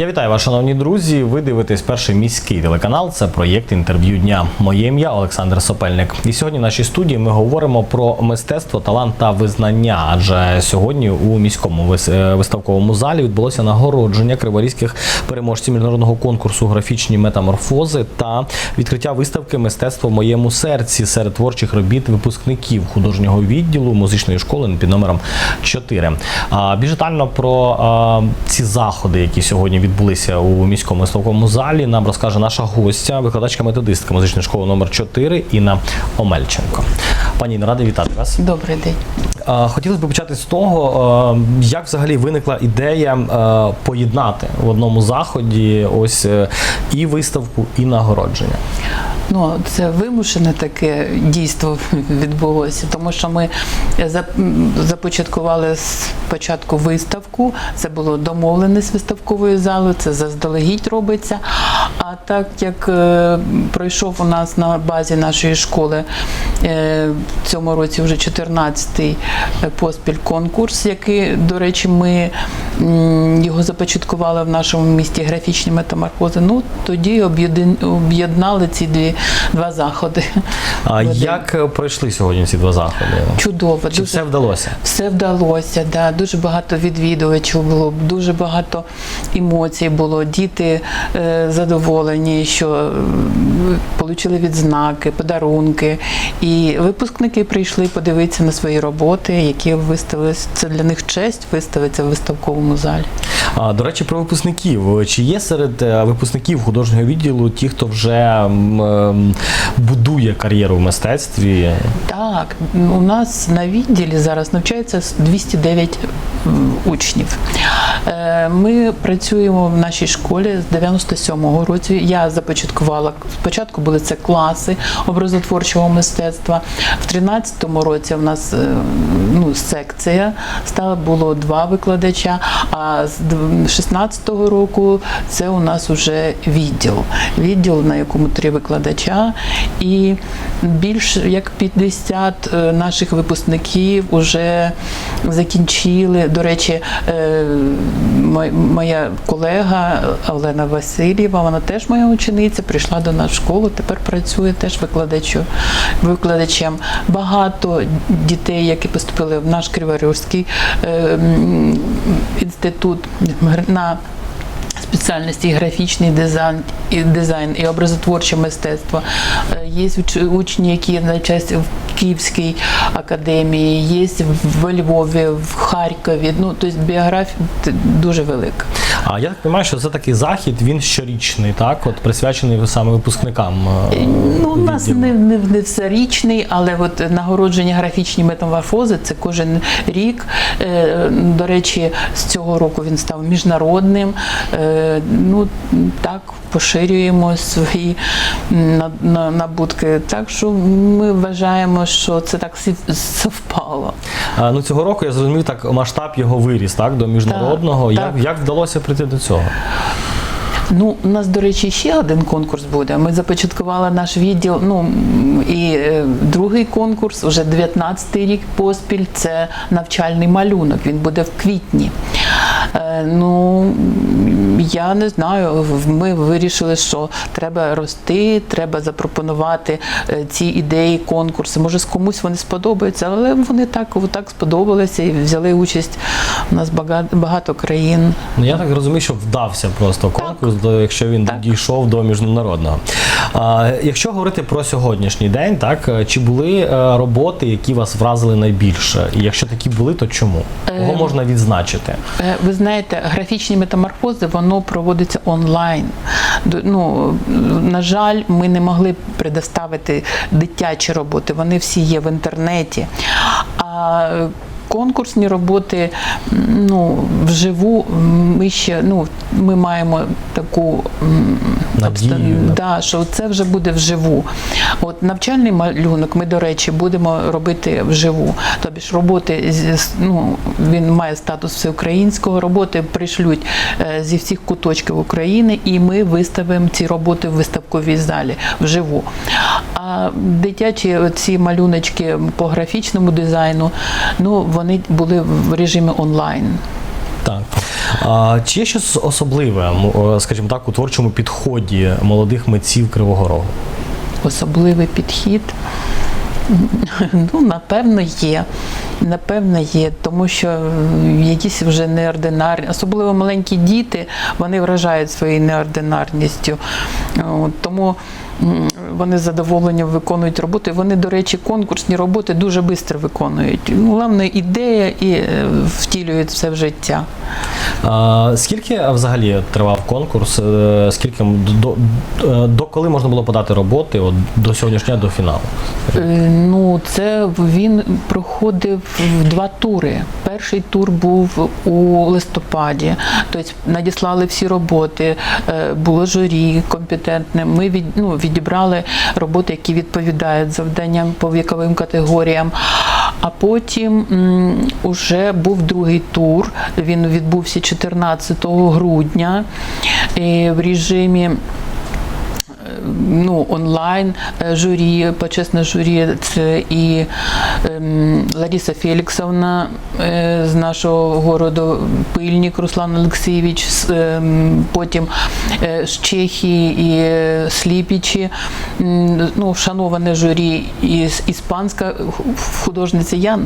Я вітаю вас, шановні друзі. Ви дивитесь перший міський телеканал. Це проєкт інтерв'ю дня. Моє ім'я Олександр Сопельник. І сьогодні в нашій студії ми говоримо про мистецтво, талант та визнання. Адже сьогодні у міському е, виставковому залі відбулося нагородження криворізьких переможців міжнародного конкурсу графічні метаморфози та відкриття виставки Мистецтво в моєму серці серед творчих робіт випускників художнього відділу музичної школи під номером 4. А, Більш детально про а, ці заходи, які сьогодні відбулися у міському виставковому залі, нам розкаже наша гостя, викладачка методистка музичної школи номер 4 Інна Омельченко. Пані Інна, радий вітати вас. Добрий день. Хотілося б почати з того, як взагалі виникла ідея поєднати в одному заході ось е, і виставку, і нагородження. Ну, це вимушене таке дійство відбулося, тому що ми започаткували спочатку виставку. Це було домовленість виставкової зали, це заздалегідь робиться. А так як е, пройшов у нас на базі нашої школи е, в цьому році вже 14-й поспіль конкурс, який, до речі, ми його започаткували в нашому місті графічні метаморфози. Ну тоді об'єднали ці дві два заходи. А як е, пройшли сьогодні ці два заходи? чудово, Чи дуже все вдалося? все вдалося, да. дуже багато відвідувачів було, дуже багато емоцій було. Діти е, задоволені, що е, отримали відзнаки, подарунки. І випускники прийшли подивитися на свої роботи, які виставилися. Це для них честь виставитися в виставковому залі. До речі, про випускників. Чи є серед е, випускників художнього відділу ті, хто вже ем, будує кар'єру в мистецтві? Так, у нас на відділі зараз навчається 209 учнів. Е, Ми працюємо в нашій школі з 97-го року. Я започаткувала спочатку були це класи образотворчого мистецтва. В 13-му році в нас е, ну, секція стала, було два викладача. А з 16-го року це у нас вже відділ. Відділ, на якому три викладача, і більш як 50 е, наших випускників вже закінчили. До речі, е, моя колега Олена Васильєва, вона теж моя учениця, прийшла до нас в школу, тепер працює теж викладачу, викладачем. Багато дітей, які поступили в наш Криворізький е, інститут на спеціальності графічний дизайн і дизайн і образотворче мистецтво. Е, Є учні, які навчаються в Київській академії, є в Львові, в Харкові. Ну тобто біографія дуже велика. А я так розумію, що це такий захід, він щорічний, так? От присвячений саме випускникам. е, Ну, у нас відділу. не, не, не всерічний, але от нагородження графічні метаморфози це кожен рік. Е, До речі, з цього року він став міжнародним. Ну так поширюємо свої набутки. Так що ми вважаємо, що це так совпало. А, ну цього року я зрозумів, так масштаб його виріс, так, до міжнародного. Так, як, так. як вдалося прийти до цього? Ну, у нас, до речі, ще один конкурс буде. Ми започаткували наш відділ. Ну і е, другий конкурс, вже 19-й рік поспіль. Це навчальний малюнок. Він буде в квітні. Е, ну я не знаю. Ми вирішили, що треба рости, треба запропонувати е, ці ідеї, конкурси. Може, комусь вони сподобаються, але вони так, так сподобалися і взяли участь. У нас багато, багато країн. Ну я так розумію, що вдався просто конкурс, до, якщо він Так. дійшов до міжнародного. А, якщо говорити про сьогоднішній день, так е, чи були е, роботи, які вас вразили найбільше? І якщо такі були, то чому? Кого Е, можна відзначити? Е, Ви знаєте, графічні метаморфози воно проводиться онлайн. До- Ну, на жаль, ми не могли предоставити дитячі роботи. Вони всі є в інтернеті. А конкурсні роботи ну, вживу ми ще ну, ми маємо таку Надію, да. Що це вже буде вживу. От навчальний малюнок ми, до речі, будемо робити вживу. Тобі ж роботи ну, він має статус всеукраїнського. Роботи пришлють е, зі всіх куточків України, і ми виставимо ці роботи в виставковій залі вживу. А дитячі ці малюночки по графічному дизайну, ну вони були в режимі онлайн. Так. А, чи є щось особливе, скажімо так, у творчому підході молодих митців Кривого Рогу? особливий підхід. Ну, напевно, є. Напевно, є, тому що якісь вже неординарні, особливо маленькі діти, вони вражають своєю неординарністю. Тому вони з задоволенням виконують роботи. Вони, до речі, конкурсні роботи дуже швидко виконують. Ну, Головне ідея і е, втілюють все в життя. А, скільки е, взагалі тривав конкурс? Е, Скільки до, до, до коли можна було подати роботи от, до сьогоднішнього до фіналу? Е, Ну, це він проходив в два тури. Перший тур був у листопаді, тобто надіслали всі роботи, е, було журі компетентне. Ми від, ну, відібрали роботи, які відповідають завданням по віковим категоріям. А потім м, уже був другий тур. Він відбувся 14 грудня і в режимі ну, онлайн е, журі, почесне журі, це і ем, Лариса Феліксовна е, з нашого городу, пильник Руслан Олексійович, ем, потім е, з Чехії і Сліпічі, ну, шановане журі із іспанська художниця, я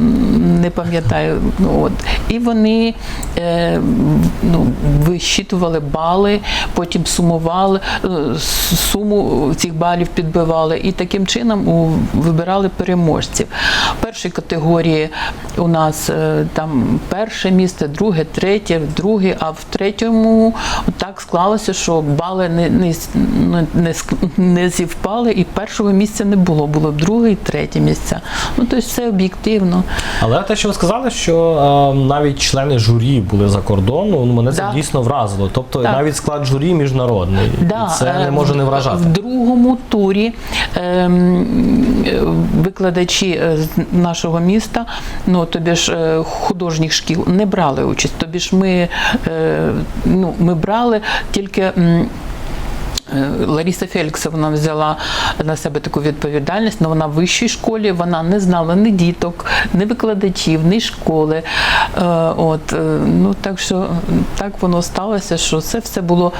не пам'ятаю. Ну, от. І вони ну, вищитували бали, потім сумували, е, с- цих балів підбивали і таким чином вибирали переможців. В першій категорії у нас е, там перше місце, друге, третє, друге, а в третьому так склалося, що бали не, не, не, не, не зівпали, і першого місця не було. Було друге і третє місця. Ну тобто все об'єктивно. Але те, що ви сказали, що е, навіть члени журі були за кордону, ну, мене це дійсно вразило. Тобто Так. навіть склад журі міжнародний. Да, І це е, не може не в- вражати. Другому турі ем, викладачі е, нашого міста, ну тобі ж е, художніх шкіл, не брали участь. Тобі ж ми, е, ну, ми брали тільки. Е, Лариса Феліксовна взяла на себе таку відповідальність, але вона в вищій школі, вона не знала ні діток, ні викладачів, ні школи. Е, От, е, ну, так що так воно сталося, що це все було,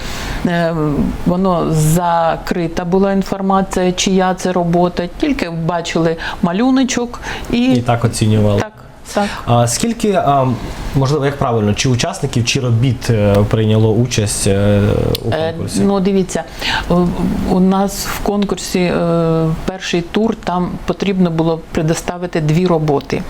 воно закрита була інформація, чия це робота, тільки бачили малюночок і, І так оцінювали. так, так. А скільки, а, можливо, як правильно, чи учасників, чи робіт е, прийняло участь е, у Е, конкурсі? Ну, дивіться, у- у нас в конкурсі е, перший тур там потрібно було предоставити дві роботи.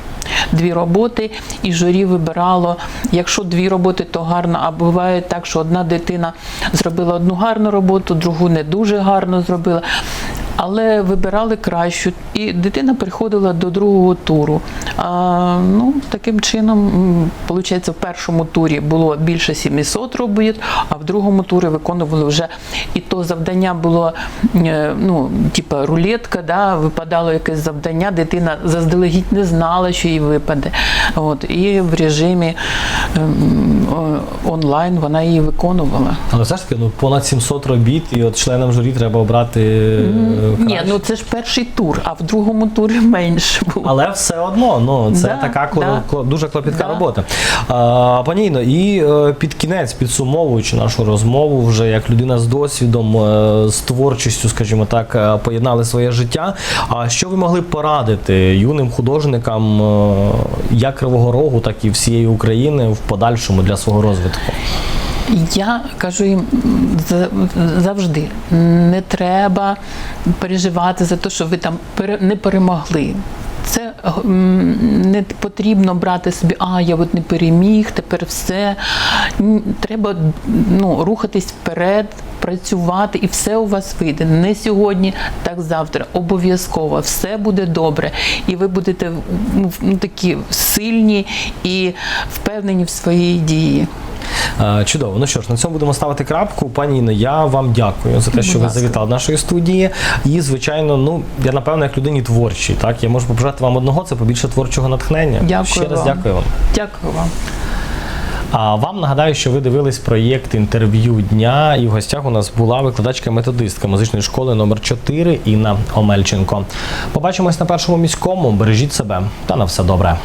Дві роботи, і журі вибирало. Якщо дві роботи, то гарно. А буває так, що одна дитина зробила одну гарну роботу, другу не дуже гарно зробила. Але вибирали кращу, і дитина приходила до другого туру. А, ну, таким чином, виходить, в першому турі було більше 700 робіт, а в другому турі виконували вже і то завдання було е, ну, типа рулетка, да, випадало якесь завдання, дитина заздалегідь не знала, що їй випаде. От, і в режимі ем, онлайн вона її виконувала. Але все ж таки, ну понад 700 робіт, і от членам журі треба обрати. е, Ні, краще. ну це ж перший тур, а в другому турі менше було. Але все одно, ну це Да, така да. кло- дуже клопітка Да. робота. А, пані Інно, і е, під кінець, підсумовуючи нашу розмову, вже як людина з досвідом, е, з творчістю, скажімо так, е, поєднали своє життя. А що ви могли порадити юним художникам як Кривого Рогу, так і всієї України в подальшому для свого розвитку? Я кажу їм завжди не треба переживати за те, що ви там не перемогли. Це не потрібно брати собі, а я от не переміг, тепер все. Треба ну, рухатись вперед, працювати, і все у вас вийде. Не сьогодні, так завтра. Обов'язково все буде добре. І ви будете ну, ну, такі сильні і впевнені в своїй дії. Е, Чудово. Ну що ж, на цьому будемо ставити крапку. Пані Інно, я вам дякую за те, що ви завітали до нашої студії. І, звичайно, ну я напевно, як людині творчій, так я можу побажати вам одного, це побільше творчого натхнення. Дякую Ще раз вам. дякую вам. Дякую вам. А вам нагадаю, що ви дивились проєкт інтерв'ю дня, і в гостях у нас була викладачка-методистка музичної школи номер 4 Інна Омельченко. Побачимось на першому міському. Бережіть себе та на все добре.